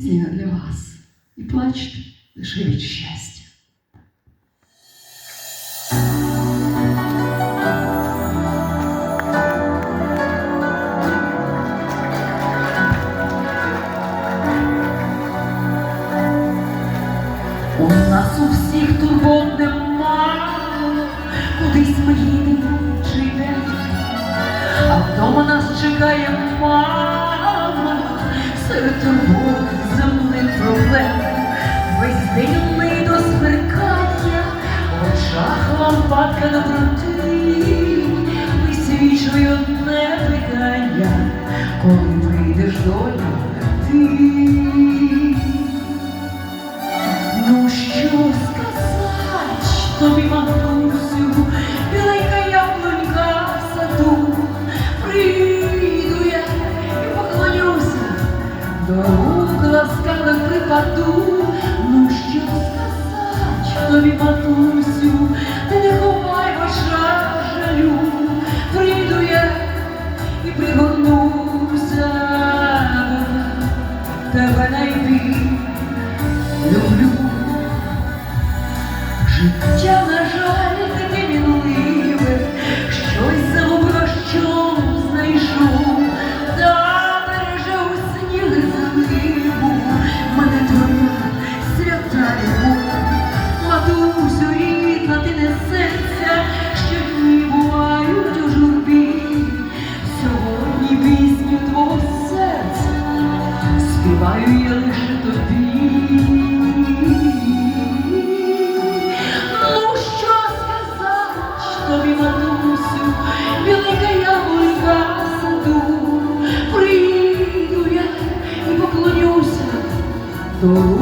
Пісня для вас. І плачте лише від щастя. У нас у всіх турбот немає, кудись ми їдемо чи йдемо, а вдома нас чекає мама, серед турбот припаду. Ну що сказать тобі, матусю, до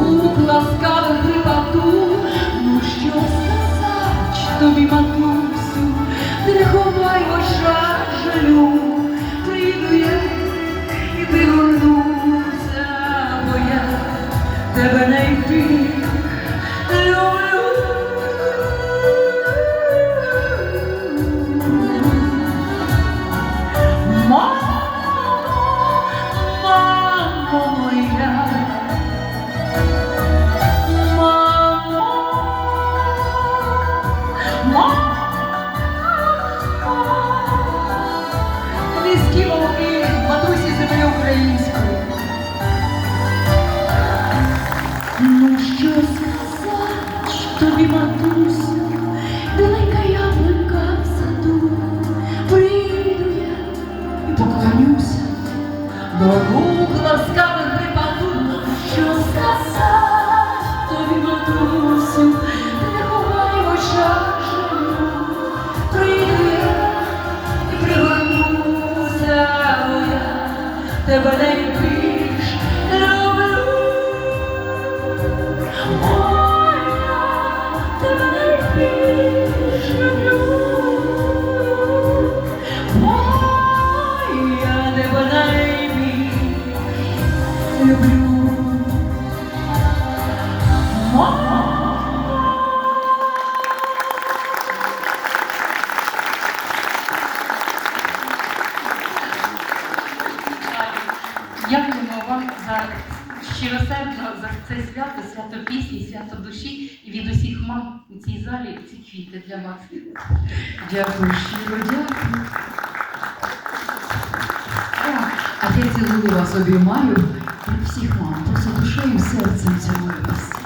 тобі, матусю, велика яблунька і поклонюся, до рук ласкавих. Ну Що сказать тобі, матусю, не ховай в очах жалю, і пригорнуся, бо тебе найбільш Дякуємо вам за щиросердно за це свято, свято пісні, свято душі і від усіх мам у цій залі ці квіти для вас. Дякую, щиро дякую. А я цілую вас обіймаю від всіх мам, просто душею і серцем цілую.